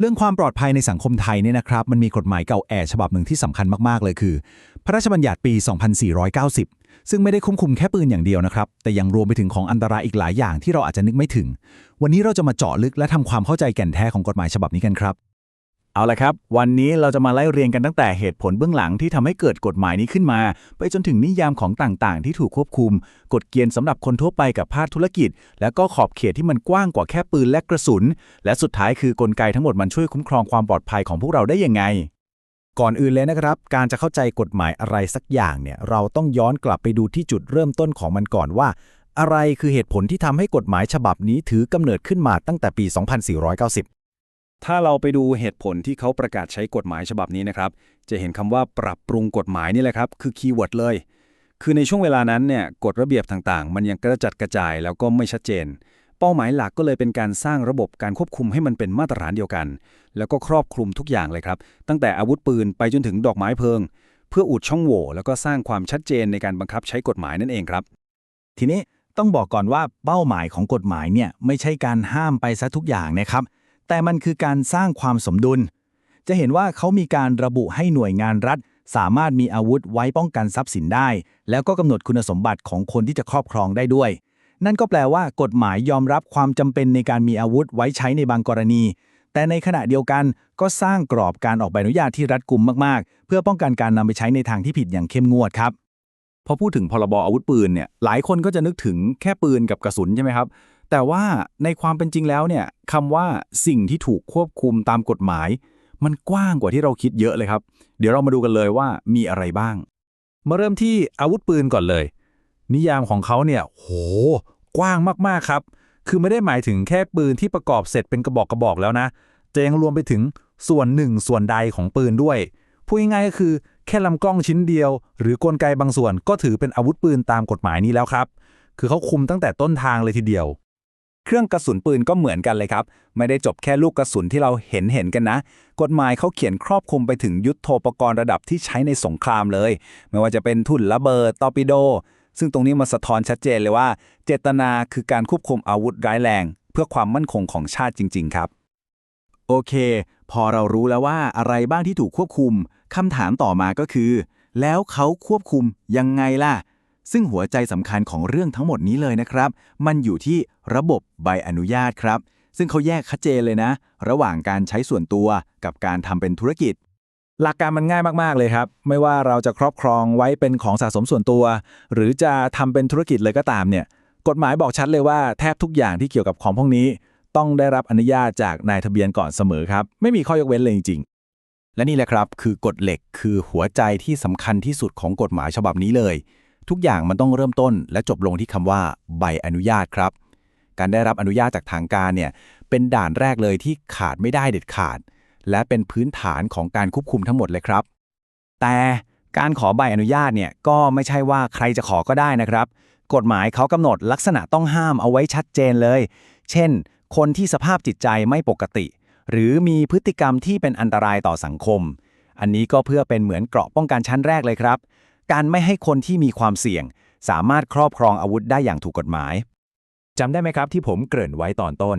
เรื่องความปลอดภัยในสังคมไทยเนี่ยนะครับมันมีกฎหมายเก่าแก่ฉบับหนึ่งที่สำคัญมากๆเลยคือ พระราชบัญญัติปี 2490 ซึ่งไม่ได้คุ้มคุมแค่ปืนอย่างเดียวนะครับ แต่ยังรวมไปถึงของอันตรายอีกหลายอย่างที่เราอาจจะนึกไม่ถึง วันนี้เราจะมาเจาะลึกและทำความเข้าใจแก่นแท้ของกฎหมายฉบับนี้กันครับ เอาละครับ วันนี้เราจะมาไล่เรียงกันตั้งแต่เหตุผลเบื้องหลังที่ทำให้เกิดกฎหมายนี้ขึ้นมา ไปจนถึงนิยามของต่างๆ ที่ถูกควบคุม กฎเกณฑ์สำหรับคนทั่วไปกับภาคธุรกิจ แล้วก็ขอบเขตที่มันกว้างกว่าแค่ปืนและกระสุน และสุดท้ายคือกลไกทั้งหมดมันช่วยคุ้มครองความปลอดภัยของพวกเราได้ยังไง ก่อนอื่นเลยนะครับ การจะเข้าใจกฎหมายอะไรสักอย่างเนี่ยเราต้องย้อนกลับไปดูที่จุดเริ่มต้นของมันก่อนว่า อะไรคือเหตุผลที่ทำให้กฎหมายฉบับนี้ถือกำเนิดขึ้นมาตั้งแต่ปี 2490 ถ้าเราไปดูเหตุผลที่เขาประกาศใช้กฎหมายฉบับนี้นะครับ จะเห็นคำว่าปรับปรุงกฎหมายนี่แหละครับ คือคีย์เวิร์ดเลย คือในช่วงเวลานั้นเนี่ยกฎระเบียบต่างๆ มันยังกระจัดกระจายแล้วก็ไม่ชัดเจน เป้าหมายหลักก็เลยเป็นการสร้างระบบการควบคุมให้มันเป็นมาตรฐานเดียวกัน แล้วก็ครอบคลุมทุกอย่างเลยครับ ตั้งแต่อาวุธปืนไปจนถึงดอกไม้เพลิง เพื่ออุดช่องโหว่แล้วก็สร้างความชัดเจนในการบังคับใช้กฎหมายนั่นเองครับ ทีนี้ต้องบอกก่อนว่าเป้าหมายของกฎหมายเนี่ยไม่ใช่การห้ามไปซะทุกอย่างนะครับ แต่มันคือการสร้างความสมดุล จะเห็นว่าเขามีการระบุให้หน่วยงานรัฐ สามารถมีอาวุธไว้ป้องกันทรัพย์สินได้ แล้วก็กำหนดคุณสมบัติของคนที่จะครอบครองได้ด้วย นั่นก็แปลว่ากฎหมายยอมรับความจำเป็นในการมีอาวุธไว้ใช้ในบางกรณี แต่ในขณะเดียวกันก็สร้างกรอบการออกใบอนุญาตที่รัดกุมมากๆ เพื่อป้องกันการนำไปใช้ในทางที่ผิดอย่างเข้มงวดครับพอพูดถึงพรบอาวุธปืนเนี่ยหลายคนก็จะนึกถึงแค่ปืนกับกระสุนใช่ไหมครับ แต่ว่าในความเป็นจริงแล้วเนี่ยคำว่าสิ่งที่ถูกควบคุมตามกฎหมาย มันกว้างกว่าที่เราคิดเยอะเลยครับ เดี๋ยวเรามาดูกันเลยว่ามีอะไรบ้าง มาเริ่มที่อาวุธปืนก่อนเลย นิยามของเขาเนี่ยโห กว้างมากๆครับ คือไม่ได้หมายถึงแค่ปืนที่ประกอบเสร็จเป็นกระบอกกระบอกแล้วนะจะยังรวมไปถึงส่วนหนึ่งส่วนใดของปืนด้วยพูดง่ายๆก็คือแค่ลำกล้องชิ้นเดียว หรือกลไกบางส่วนก็ถือเป็นอาวุธปืนตามกฎหมายนี้แล้วครับ คือเขาคุมตั้งแต่ต้นทางเลยทีเดียว เครื่องกระสุนปืนก็เหมือนกันเลยครับ ไม่ได้จบแค่ลูกกระสุนที่เราเห็นเห็นกันนะ กฎหมายเขาเขียนครอบคลุมไปถึงยุทโธปกรณ์ระดับที่ใช้ในสงครามเลย ไม่ว่าจะเป็นทุ่นระเบิดตอร์ปิโด ซึ่งตรงนี้มาสะท้อนชัดเจนเลยว่า เจตนาคือการควบคุมอาวุธร้ายแรง เพื่อความมั่นคงของชาติจริง ๆ ครับ โอเค พอเรารู้แล้วว่าอะไรบ้างที่ถูกควบคุมคำถามต่อมาก็คือ แล้วเขาควบคุมยังไงล่ะ ซึ่งหัวใจสำคัญของเรื่องทั้งหมดนี้เลยนะครับ มันอยู่ที่ระบบใบอนุญาตครับ ซึ่งเขาแยกชัดเจนเลยนะ ระหว่างการใช้ส่วนตัวกับการทำเป็นธุรกิจ หลักการมันง่ายมากๆเลยครับ ไม่ว่าเราจะครอบครองไว้เป็นของสะสมส่วนตัว หรือจะทำเป็นธุรกิจเลยก็ตามเนี่ย กฎหมายบอกชัดเลยว่าแทบทุกอย่างที่เกี่ยวกับของพวกนี้ ต้องได้รับอนุญาตจากนายทะเบียนก่อนเสมอครับ ไม่มีข้อยกเว้นเลยจริงและนี่แหละครับคือกฎเหล็กคือหัวใจที่สำคัญที่สุดของกฎหมายฉบับนี้เลย ทุกอย่างมันต้องเริ่มต้นและจบลงที่คำว่าใบอนุญาตครับ การได้รับอนุญาตจากทางการเนี่ยเป็นด่านแรกเลยที่ขาดไม่ได้เด็ดขาด และเป็นพื้นฐานของการควบคุมทั้งหมดเลยครับ แต่การขอใบอนุญาตเนี่ยก็ไม่ใช่ว่าใครจะขอก็ได้นะครับ กฎหมายเขากำหนดลักษณะต้องห้ามเอาไว้ชัดเจนเลย เช่น คนที่สภาพจิตใจไม่ปกติ หรือมีพฤติกรรมที่เป็นอันตรายต่อสังคม อันนี้ก็เพื่อเป็นเหมือนเกราะป้องกันชั้นแรกเลยครับ การไม่ให้คนที่มีความเสี่ยง สามารถครอบครองอาวุธได้อย่างถูกกฎหมายจำได้ไหมครับที่ผมเกริ่นไว้ตอนต้น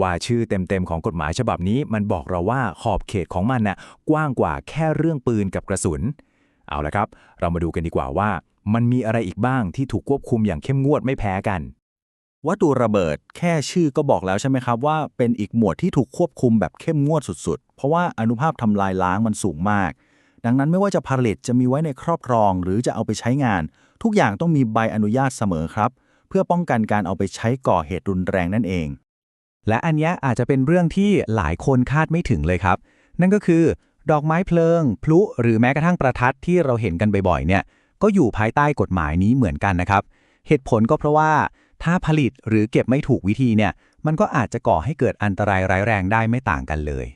ว่าชื่อเต็มๆของกฎหมายฉบับนี้ มันบอกเราว่าขอบเขตของมันน่ะกว้างกว่าแค่เรื่องปืนกับกระสุน เอาละครับ เรามาดูกันดีกว่าว่า มันมีอะไรอีกบ้างที่ถูกควบคุมอย่างเข้มงวดไม่แพ้กัน วัตถุระเบิดแค่ชื่อก็บอกแล้วใช่ไหมครับว่าเป็นอีกหมวดที่ถูกควบคุมแบบเข้มงวดสุดๆ เพราะว่าอนุภาพทำลายล้างมันสูงมาก ดังนั้นไม่ว่าจะผลิตจะมีไว้ในครอบครองหรือจะเอาไปใช้งาน ทุกอย่างต้องมีใบอนุญาตเสมอครับ เพื่อป้องกันการเอาไปใช้ก่อเหตุรุนแรงนั่นเอง และอันนี้อาจจะเป็นเรื่องที่หลายคนคาดไม่ถึงเลยครับ นั่นก็คือ ดอกไม้เพลิง พลุ หรือแม้กระทั่งประทัดที่เราเห็นกันบ่อยๆเนี่ยก็อยู่ภายใต้กฎหมายนี้เหมือนกันนะครับ เหตุผลก็เพราะว่าถ้าผลิตหรือเก็บไม่ถูกวิธีเนี่ยมันก็อาจจะก่อให้เกิดอันตรายร้ายแรงได้ไม่ต่างกันเลย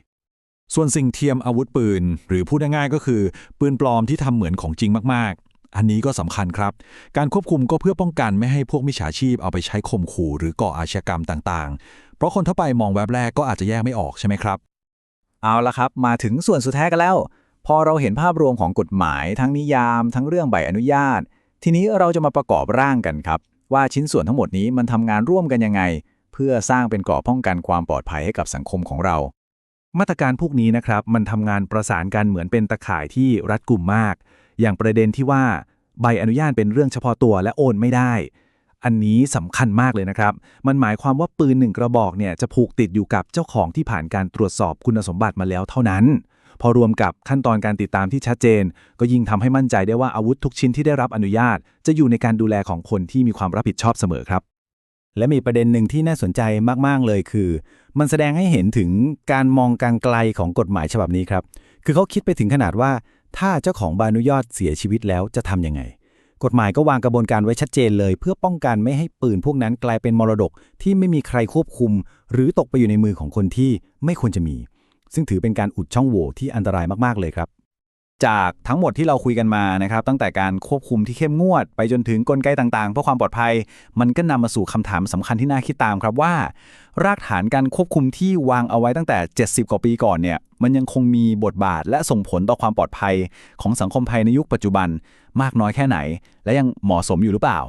ส่วนสิ่งเทียมอาวุธปืน หรือพูดง่ายๆก็คือ ปืนปลอมที่ทำเหมือนของจริงมากๆ อันนี้ก็สำคัญครับ การควบคุมก็เพื่อป้องกันไม่ให้พวกมิจฉาชีพเอาไปใช้ข่มขู่หรือก่ออาชญากรรมต่างๆ เพราะคนทั่วไปมองแวบแรกก็อาจจะแยกไม่ออกใช่ไหมครับ เอาละครับ มาถึงส่วนสุดท้ายกันแล้ว พอเราเห็นภาพรวมของกฎหมาย ทั้งนิยาม ทั้งเรื่องใบอนุญาต ทีนี้เราจะมาประกอบร่างกันครับ ว่าชิ้นส่วนทั้งหมดนี้มันทำงานร่วมกันยังไง เพื่อสร้างเป็นกราะป้องกันความปลอดภัยให้กับสังคมของเรา มาตรการพวกนี้นะครับ มันทำงานประสานกันเหมือนเป็นตะข่ายที่รัดกุมมาก อย่างประเด็นที่ว่าใบอนุญาตเป็นเรื่องเฉพาะตัวและโอนไม่ได้ อันนี้สำคัญมากเลยนะครับ มันหมายความว่าปืนหนึ่งกระบอกเนี่ยจะผูกติดอยู่กับเจ้าของที่ผ่านการตรวจสอบคุณสมบัติมาแล้วเท่านั้น พอรวมกับขั้นตอนการติดตามที่ชัดเจน ก็ยิ่งทำให้มั่นใจได้ว่าอาวุธทุกชิ้นที่ได้รับอนุญาต จะอยู่ในการดูแลของคนที่มีความรับผิดชอบเสมอครับ และมีประเด็นหนึ่งที่น่าสนใจมาก ๆ เลยคือ มันแสดงให้เห็นถึงการมองการไกลของกฎหมายฉบับนี้ครับ คือเขาคิดไปถึงขนาดว่า ถ้าเจ้าของใบอนุญาตเสียชีวิตแล้วจะทำยังไง กฎหมายก็วางกระบวนการไว้ชัดเจนเลย เพื่อป้องกันไม่ให้ปืนพวกนั้นกลายเป็นมรดกที่ไม่มีใครควบคุม หรือตกไปอยู่ในมือของคนที่ไม่ควรจะมี ซึ่งถือเป็นการอุดช่องโหว่ที่อันตรายมากๆเลยครับ จากทั้งหมดที่เราคุยกันมานะครับ ตั้งแต่การควบคุมที่เข้มงวด ไปจนถึงกลไกต่างๆ เพื่อความปลอดภัย มันก็นำมาสู่คำถามสำคัญที่น่าคิดตามครับว่า รากฐานการควบคุมที่วางเอาไว้ตั้งแต่ 70 กว่าปีก่อนเนี่ย มันยังคงมีบทบาทและส่งผลต่อความปลอดภัยของสังคมไทยในยุคปัจจุบันมากน้อยแค่ไหน และยังเหมาะสมอยู่หรือเปล่า